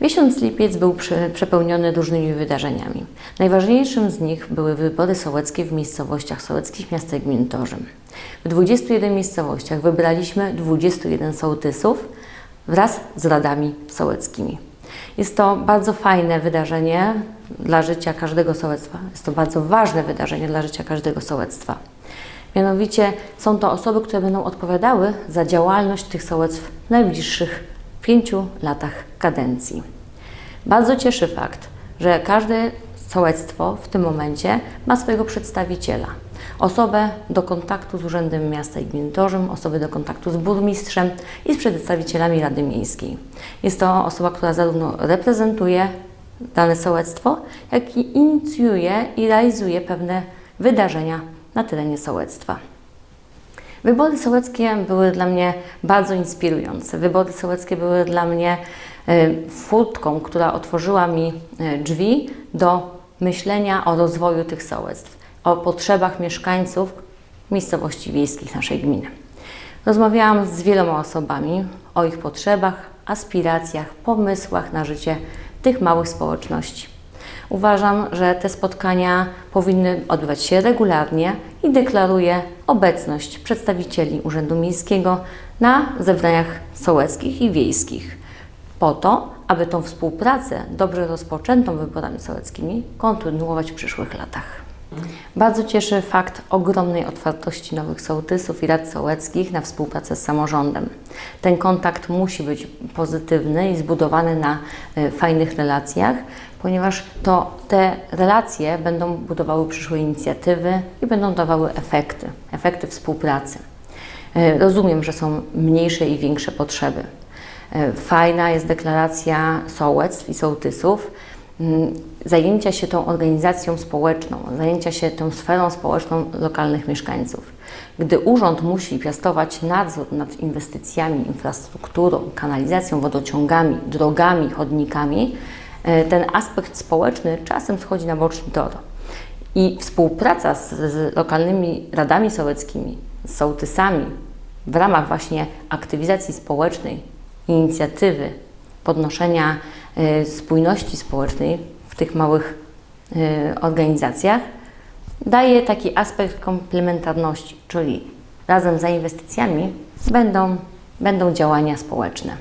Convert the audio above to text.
Miesiąc lipiec był prze, przepełniony różnymi wydarzeniami. Najważniejszym z nich były wybory sołeckie w miejscowościach sołeckich miasta i gmin Torzym. W 21 miejscowościach wybraliśmy 21 sołtysów wraz z radami sołeckimi. Jest to bardzo fajne wydarzenie dla życia każdego sołectwa. Jest to bardzo ważne wydarzenie dla życia każdego sołectwa. Mianowicie są to osoby, które będą odpowiadały za działalność tych sołectw najbliższych pięciu latach kadencji. Bardzo cieszy fakt, że każde sołectwo w tym momencie ma swojego przedstawiciela. Osobę do kontaktu z Urzędem Miasta i Gminy Torzym, osobę do kontaktu z burmistrzem i z przedstawicielami Rady Miejskiej. Jest to osoba, która zarówno reprezentuje dane sołectwo, jak i inicjuje i realizuje pewne wydarzenia na terenie sołectwa. Wybory sołeckie były dla mnie bardzo inspirujące. Wybory sołeckie były dla mnie e, furtką, która otworzyła mi e, drzwi do myślenia o rozwoju tych sołectw, o potrzebach mieszkańców miejscowości wiejskich naszej gminy. Rozmawiałam z wieloma osobami o ich potrzebach, aspiracjach, pomysłach na życie tych małych społeczności. Uważam, że te spotkania powinny odbywać się regularnie i deklaruję obecność przedstawicieli Urzędu Miejskiego na zebraniach sołeckich i wiejskich, po to, aby tą współpracę, dobrze rozpoczętą wyborami sołeckimi, kontynuować w przyszłych latach. Bardzo cieszy fakt ogromnej otwartości nowych sołtysów i rad sołeckich na współpracę z samorządem. Ten kontakt musi być pozytywny i zbudowany na y, fajnych relacjach, ponieważ to te relacje będą budowały przyszłe inicjatywy i będą dawały efekty, efekty współpracy. Y, Rozumiem, że są mniejsze i większe potrzeby. Y, Fajna jest deklaracja sołectw i sołtysów, zajęcia się tą organizacją społeczną, zajęcia się tą sferą społeczną lokalnych mieszkańców. Gdy urząd musi piastować nadzór nad inwestycjami, infrastrukturą, kanalizacją, wodociągami, drogami, chodnikami, e, ten aspekt społeczny czasem schodzi na boczny tor. I współpraca z, z lokalnymi radami sołeckimi, z sołtysami w ramach właśnie aktywizacji społecznej, inicjatywy podnoszenia spójności społecznej w tych małych y, organizacjach daje taki aspekt komplementarności, czyli razem za inwestycjami będą, będą działania społeczne.